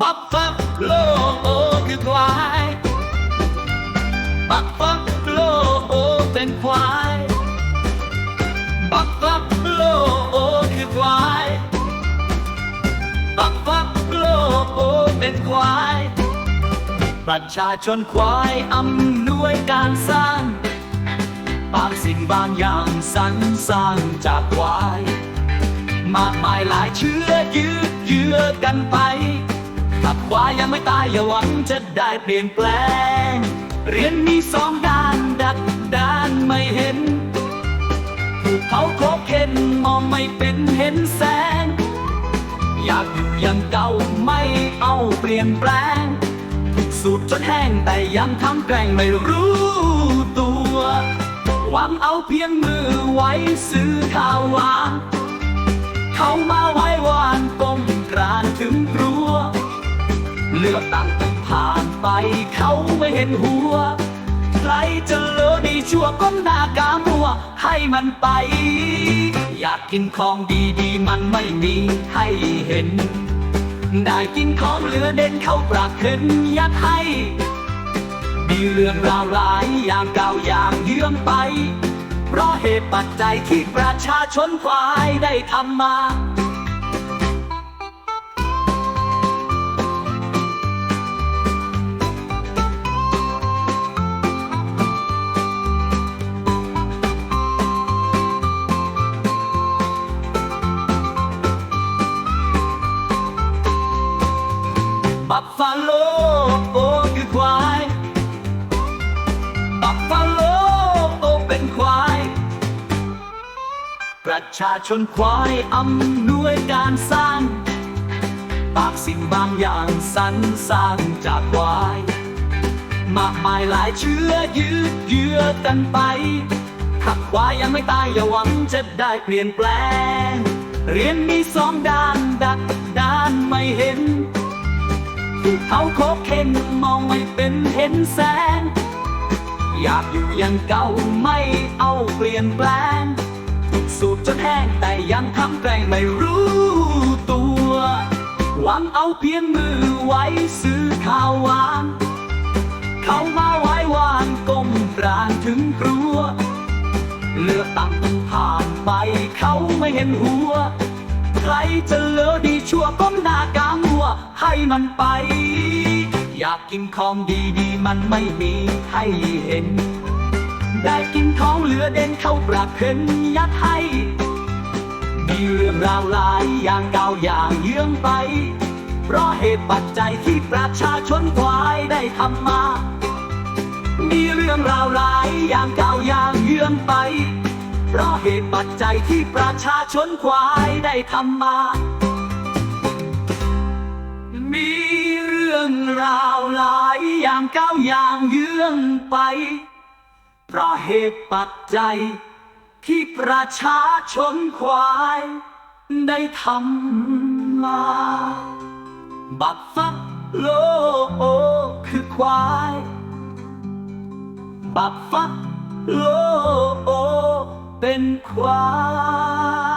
บัฟฟัฟโลกโอคือควายบัฟฟัฟโลกโอเป็นควายบัฟฟัฟโลกโอคือควายบัฟฟัฟโลกโอเป็นควายประชาชนควายอำนวยการสร้างบางสิ่งบางอย่างสรรสร้างจากควาย มากมายหลายเชื้อยืดเยื้อกันไป ถ้าควายังไม่ตายอย่าหวังจะได้เปลี่ยนแปลง เรียนมีสองด้านดักด้านไม่เห็นถูกเขาโคเข็นมองไม่เป็นเห็นแสง อยากอยู่อยังเก่าไม่เอาเปลี่ยนแปลงสูบจนแห้งแต่ยังทำแกล้งไม่รู้ตัวหวังเอาเพียงมือไว้ซื้อข้าวหวานเขามาไว้วานก้มกรานถึง กตั้งผ่านไปเขาไม่เห็นหัว ใครจะเลอดีชั่วก้มหน้ากามัว ให้มันไป อยากกินของดีๆ มันไม่มีให้เห็น ได้กินของเหลือเด่นเข้าปรากเห็นยัดให้มีเรื่องราวหลายอย่างเก่าอย่างเยื่อมไป เพราะเหตุปัจจัยที่ประชาชนควายได้ทำมา บัฟฟาโลโอคือควายบัฟฟาโลโอเป็นควาย ประชาชนควายอำนวยการสร้าง ปากสิ่งบางอย่างสรรสร้างจากควาย มากมายหลายเชื้อยืดเยื้อกันไปถ้าควายยังไม่ตายอย่าหวังจะได้เปลี่ยนแปลง เรียนมีสองด้านดักด้านไม่เห็น ถูเขาโคบเข็นมองไม่เป็นเห็นแสง อยากอยู่อยังเก่าไม่เอาเปลี่ยนแปลง สูบจนแห้งแต่ยังทำแกล้งไม่รู้ตัว หวังเอาเพียงมือไว้ซื้อข้าวหวาน เขามาไว้วานก้มกรานถึงครัว เลือกตั้งผ่านไปเขาไม่เห็นหัว ใครจะเลอดีชั่วก้มหน้ากามัว ให้มันไป อยากกินของดีๆ มันไม่มีให้เห็น ได้กินของเหลือเด่นเข้าปรากเห็นยัดให้มีเรื่องราวหลายอย่างเก่าอย่างเยื้องไป เพราะเหตุปัจจัยที่ประชาชนควายได้ทำมา มีเรื่องราวหลายอย่างเก่าอย่างเยื้องไป เพราะเหตุปัจจัยที่ประชาชนควายได้ทำมา มีเรื่องราวหลายอย่างเก่าอย่างเยื้องไป เพราะเหตุปัจจัยที่ประชาชนควายได้ทำมา บัฟฟัฟโลคือควาย บัฟฟัฟโล เป็นความ